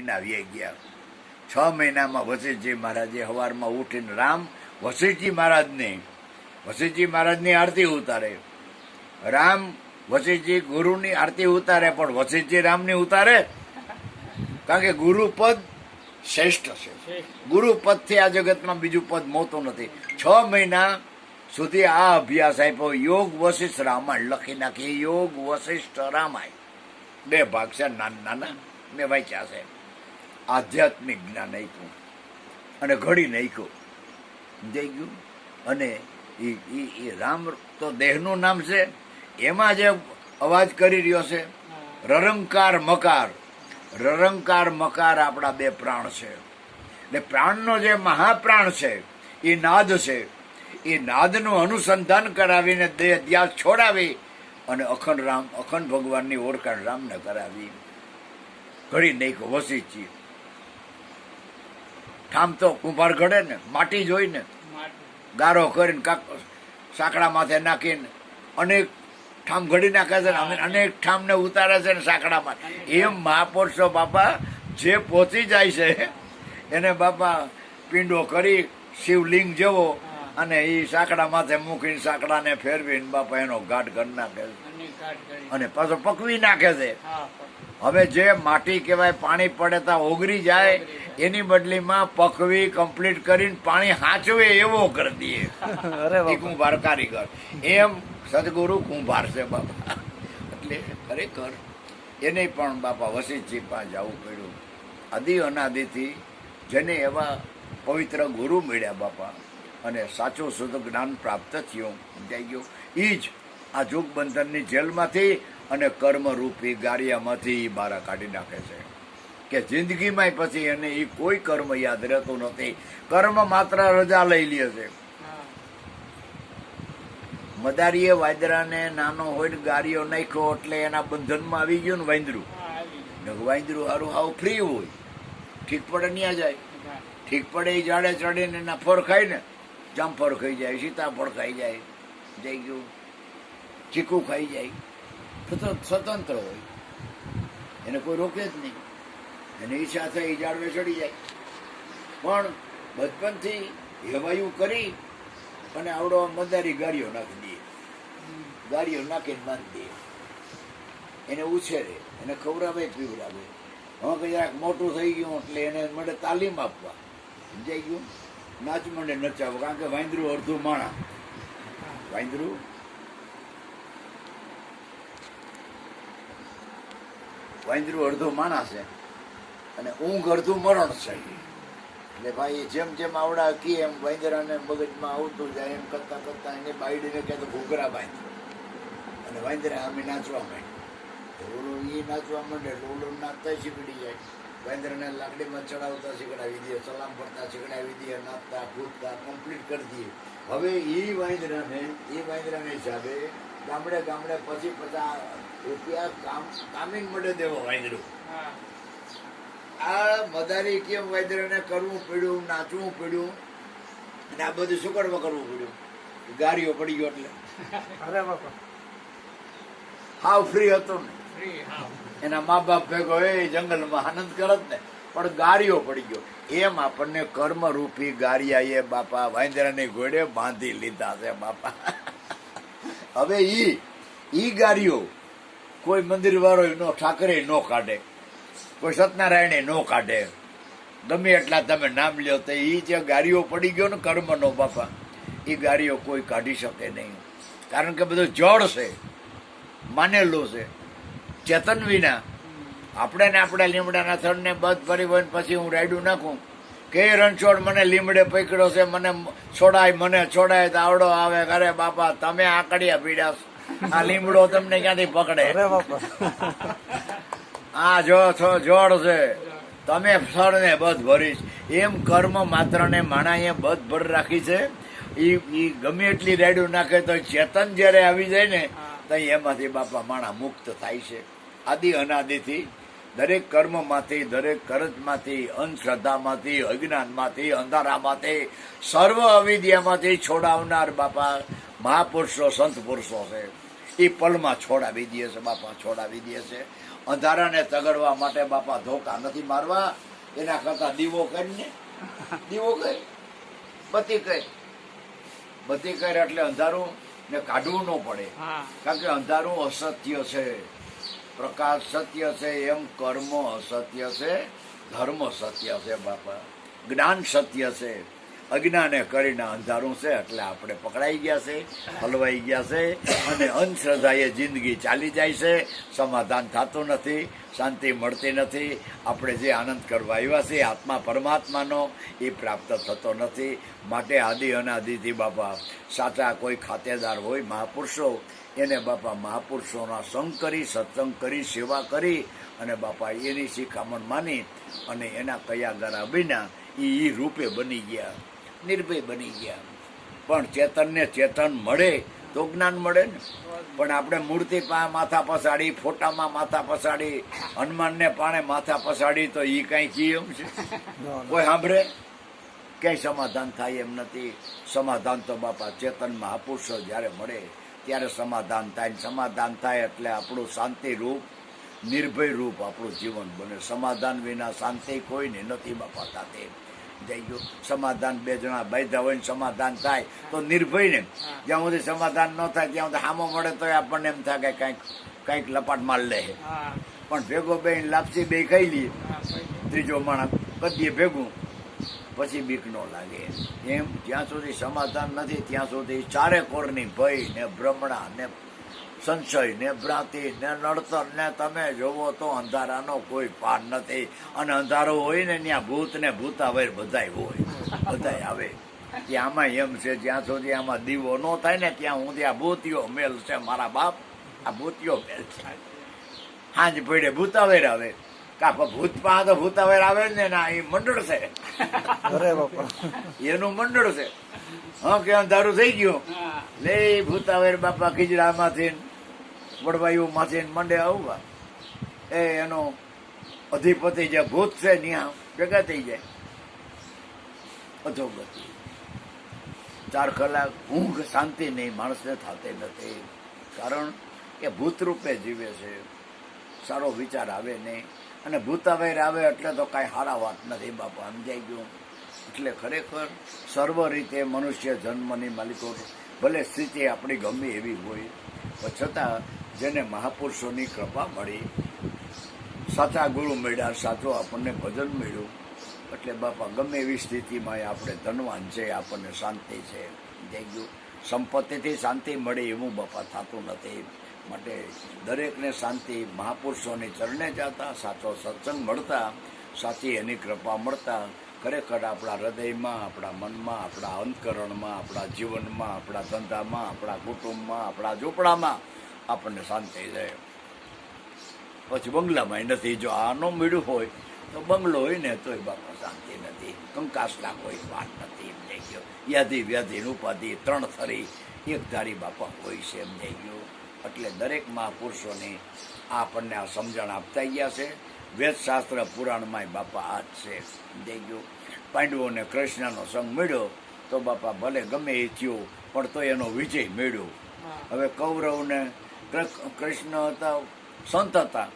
મહિના વી ગયા. છ મહિનામાં વશિષ્ઠજી મહારાજે સવારમાં ઉઠીને રામ વશિષ્ઠજી મહારાજને વશિષ્ઠજી મહારાજની આરતી ઉતારે. રામ વશિષ્ઠજી ગુરુની આરતી ઉતારે, પણ વશિષ્ઠજી રામની ઉતારે? કારણ કે ગુરુપદ શ્રેષ્ઠ છે. ગુરુપદથી આ જગતમાં બીજું પદ મોતું નથી. છ મહિના સુધી આ અભ્યાસ આપ્યો. યોગ વશિષ્ઠ રામાયણ લખી નાખી યોગ વશિષ્ઠ રામાયણ. બે ભાગ છે. નાના નાના મેં વાંચ્યા છે. આધ્યાત્મિક જ્ઞાન આપ્યું. અને ઘડી નાખ્યું. જઈ ગયું? અને એ એ રામ તો દેહનું નામ છે. એમાં જે અવાજ કરી રહ્યો છે. રરંકાર મકાર. રરંકાર મકાર આપણા બે પ્રાણ છે. એટલે પ્રાણનો જે મહાપ્રાણ છે, એ નાદ છે. એ નાદનું અનુસંધાન કરાવીને દેહ ધ્યાસ છોડાવી અને અખંડ રામ, અખંડ ભગવાનની ઓળખાણ રામને કરાવી. ઘડી નહીં વસીચી ઠામ તો કુંભાર ઘડે ને માટી જોઈને ગારો કરીને કાક સાંકડા માથે નાખીને અનેક ઠામ ઘડી નાખે છે ને અને અનેક ઠામને ઉતારે છે ને સાંકડામાં એમ મહાપુરુષો બાપા જે પહોંચી જાય છે એને બાપા પિંડો કરી શિવલિંગ જેવો અને એ સાંકડા માથે મૂકીને સાંકડાને ફેરવીને બાપા એનો ઘાટ કરી નાખે છે. અને પાછો પકવી નાખે છે. હવે જે માટી કહેવાય પાણી પડે તો ઓગળી જાય એની બદલીમાં પકવી કમ્પ્લીટ કરીને પાણી હાચવે એવો કરી દઈએ. અરે કુંભાર કારીગર. એમ સદગુરુ કુંભાર છે બાપા. એટલે ખરેખર એને પણ બાપા વસિતજી પાસે જવું પડ્યું. આદિ અનાદિથી જેને એવા પવિત્ર ગુરુ મળ્યા બાપા અને સાચું શુદ્ધ જ્ઞાન પ્રાપ્ત થયું સમજાઈ ગયું. એ જ આ જોગબંધનની જેલમાંથી અને કર્મરૂપી ગારિયામાંથી એ બારા કાઢી નાખે છે. કે જિંદગીમાં પછી એને એ કોઈ કર્મ યાદ રહેતું નથી. કર્મ માત્ર રજા લઈ લે છે. મદારીએ વાંદરાને નાનો હોય ને ગારીઓ નાખ્યો એટલે એના બંધનમાં આવી ગયું ને વાંદરું. વાંદરું હારું આવું ફ્રી હોય. ઠીક પડે ત્યાં જાય. ઠીક પડે એ જાડે ચડીને એના ફળ ખાય ને જામફળ ખાઈ જાય સીતાફળ ખાઈ જાય જઈ ગયું. ચીકુ ખાઈ જાય. સ્વતંત્ર હોય. એને કોઈ રોકે જ નહીં. એને ઈચ્છા થઈ એ જાળવે ચડી જાય. પણ બચપનથી હેવાયું કરી અને આવડો મદારી ગાડીઓ નાખી દે. ગાડીઓ નાખીને બાંધી દે. એને ઉછેરે, એને ખવડાવે, પીવડાવે. હવે જરાક મોટું થઈ ગયું એટલે એને મળે તાલીમ આપવા. સમજાઈ ગયું? નાચ મંડે નચાવો કારણ કે વાંદરું અડધું માણા. વાંદરું? વાંદરું અડધું માણસ છે. અને ઊંઘ અડધું મરણ છે. એટલે ભાઈ જેમ જેમ આવડા કી એમ વાંદરાને મગજમાં આવતું જાય એમ કરતાં કરતાં એને બાયડીને કહે તો ઘૂઘરા બાંધ. અને વાંદરા અમે નાચવા માંડ્યું ઓલું એ નાચવા માંડે ઓલું નાચતા શીખડી જાય. વાંદરાને લાકડીમાં ચડાવતા શીખડાવી દઈએ સલામ પડતા શીખડાવી દઈએ નાચતા, કૂદતા કમ્પ્લીટ કરી દઈએ હવે એ વાંદરાને એ વાંદરાને હિસાબે ગામડે ગામડે પછી પચાસ રૂપિયા કામ કામિંગ મળે દેવો વાંદરું આ મદારી કેમ વાંદરાને કરવું પડ્યું નાચવું પડ્યું? અને આ બધું શું કરવું પડ્યું. ગાડીઓ પડી ગયો એટલે. અરે હાવ ફ્રી હતો ને. એના મા બાપ ભેગો એ જંગલમાં આનંદ કરત ને. પણ ગાડીઓ પડી ગયો. એમ આપણને કર્મરૂપી ગારિયાએ બાપા વાંદરાની ઘોડે બાંધી લીધા છે બાપા. હવે ઈ ઈ ગાડીઓ કોઈ મંદિર વાળો નો ઠાકરે નો કાઢે, કોઈ સત્યનારાયણે નો કાઢે. ગમે એટલા તમે નામ લ્યો તો એ જે ગાડીઓ પડી ગયો ને કર્મનો બાપા એ ગાડીઓ કોઈ કાઢી શકે નહીં. કારણ કે બધું જળ છે, માનેલું છે. ચેતન વિના આપણે ને આપણે લીમડાના થડને બધ ભરી હોય પછી હું રાયડું નાખું, કે રણછોડ મને લીમડે પકડ્યો છે, મને છોડાય મને છોડાય તો આવડો આવે, અરે બાપા, તમે આકડિયા પીડ્યા. આ લીમડો તમને ક્યાંથી પકડે? આ જો છો જોડ છે. તમે ફળને બધ ભરીશ એમ કર્મ માત્રને માણાએ બધ ભર રાખી છે. ઈ ઈ ગમે એટલી રાયડું નાખે તો ચેતન જ્યારે આવી જાય ને તો એમાંથી બાપા માણા મુક્ત થાય છે. આદિ અનાદિથી દરેક કર્મમાંથી દરેક કરજમાંથી અંધશ્રદ્ધામાંથી અજ્ઞાનમાંથી અંધારામાંથી સર્વ અવિદ્યામાંથી છોડાવનાર બાપા મહાપુરુષો સંત પુરુષો છે. એ પલમાં છોડાવી દે છે બાપા છોડાવી દે છે. અંધારાને તગડવા માટે બાપા ધોકા નથી મારવા. એના કરતા દીવો કરીને દીવો કરી બધી કરી. બધી કરી એટલે અંધારું ને કાઢવું ન પડે. કારણ કે અંધારું અસત્ય છે. પ્રકાશ સત્ય છે એમ કર્મ અસત્ય છે ધર્મ સત્ય છે બાપા. જ્ઞાન સત્ય છે. અજ્ઞાને કરીને અંધારું છે એટલે આપણે પકડાઈ ગયા છે, હલવાઈ ગયા છે અને અંધશ્રદ્ધાએ જિંદગી ચાલી જાય છે. સમાધાન થતું નથી, શાંતિ મળતી નથી. આપણે જે આનંદ કરવા આવ્યા છે આત્મા પરમાત્માનો, એ પ્રાપ્ત થતો નથી. માટે આદિ અનાદિથી બાપા, સાચા કોઈ ખાતેદાર હોય મહાપુરુષો, એને બાપા મહાપુરુષોના સંગ કરી, સત્સંગ કરી, સેવા કરી અને બાપા એની શિખામણ માની અને એના કયા ગરા વિના એ રૂપે બની ગયા. નિર્ભય બની ગયા. પણ ચેતનને ચેતન મળે તો જ્ઞાન મળે ને. પણ આપણે મૂર્તિ પા માથા પસાડી ફોટામાં માથા પસાડી હનુમાનને પાણે માથા પસાડી તો એ કઈ કી એમ છે. કોઈ સાંભળે? ક્યાંય સમાધાન થાય એમ નથી. સમાધાન તો બાપા ચેતન મહાપુરુષો જ્યારે મળે ત્યારે સમાધાન થાય. સમાધાન થાય એટલે આપણું શાંતિ રૂપ નિર્ભય રૂપ આપણું જીવન બને. સમાધાન વિના શાંતિ કોઈને નથી બાપા થતી. જઈ ગયું સમાધાન બે જણા બાંધ્યા હોય ને સમાધાન થાય તો નિર્ભય ને. જ્યાં સુધી સમાધાન ન થાય ત્યાં સુધી હામો મળે તો આપણને એમ થાય કે કંઈક કંઈક લપાટ માર લે પણ ભેગો બે લાપસી બે ખાઈ લઈએ ત્રીજો માણસ કદીએ ભેગું. પછી બીક ન લાગે. એમ જ્યાં સુધી સમાધાન નથી ત્યાં સુધી ચારે કોરની ભય ને ભ્રમણા ને સંશય ને ભ્રાંતિ ને નડતર ને તમે જોવો તો અંધારાનો કોઈ પાર નથી. અને અંધારો હોય ને ત્યાં ભૂત ને ભૂતાવેર બધાય હોય. બધાય આવે. કે આમાં એમ છે જ્યાં સુધી આમાં દીવો ન થાય ને ત્યાં હું ત્યાં ભૂતિયો મેલ છે મારા બાપ. આ ભૂતિયો મેલ છે. હાંજ પડે ભૂતાવેર આવે. કાપા ભૂત પા તો ભૂતાવેર આવે ને ના એ મંડળ છે. અરે બાપા. એનું મંડળ છે. હા કે અંધારું થઈ ગયું. લે ભૂતાવેર બાપા ખીજડામાંથી. વડવાયું માંથી મંડે આવવા. એ એનો અધિપતિ જે ભૂત છે ત્યાં ભેગા થઈ જાય. અધોગતિ. ચાર કલાક ઊંઘ શાંતિ નહીં, માણસને થતી નથી. કારણ કે ભૂતરૂપે જીવે છે. સારો વિચાર આવે નહીં. અને ભૂતાવેર આવે એટલે તો કાંઈ સારા વાત નથી, બાપા, સમજાઈ ગયું. એટલે ખરેખર સર્વ રીતે મનુષ્ય જન્મની માલિકો ભલે સ્થિતિ આપણી ગમે એવી હોય, પણ છતાં જેને મહાપુરુષોની કૃપા મળી. સાચા ગુરુ મળ્યા સાચો આપણને ભજન મળ્યું. એટલે બાપા, ગમે એવી સ્થિતિમાં આપણે ધનવાન છે, આપણને શાંતિ છે. જઈ ગયું સંપત્તિથી શાંતિ મળે એવું બાપા થતું નથી. માટે દરેકને શાંતિ મહાપુરુષોની ચરણે જતા, સાચો સત્સંગ મળતા, સાચી એની કૃપા મળતા. ખરેખર આપણા હૃદયમાં, આપણા મનમાં, આપણા અંતકરણમાં, આપણા જીવનમાં, આપણા ધંધામાં, આપણા કુટુંબમાં, આપણા ઝૂંપડામાં આપણને શાંતિ રહે. પછી બંગલામાં નથી જો આ ન મળ્યું હોય તો બંગલો હોય ને તોય બાપા શાંતિ નથી. કંકાસલા કોઈ વાત નથી એમ નહીં ગયો. યાદી વ્યાધિ ઉપાધિ ત્રણ થરી એક ધારી બાપા હોય છે એમ નહીં ગયો. એટલે દરેક મહાપુરુષોની આપણને આ સમજણ આપતા ગયા છે. વેદશાસ્ત્ર પુરાણમાં બાપા આ જ છે થઈ ગયું. પાંડવોને કૃષ્ણનો સંગ મળ્યો તો બાપા ભલે ગમે એ થયું પણ તો એનો વિજય મેળ્યો. હવે કૌરવને કૃષ્ણ હતા સંત હતા.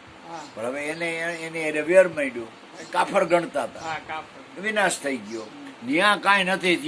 પણ હવે એને એને એને વેર માંડ્યું. કાફર ગણતા હતા. વિનાશ થઈ ગયો. ત્યાં કાંઈ નથી થયું.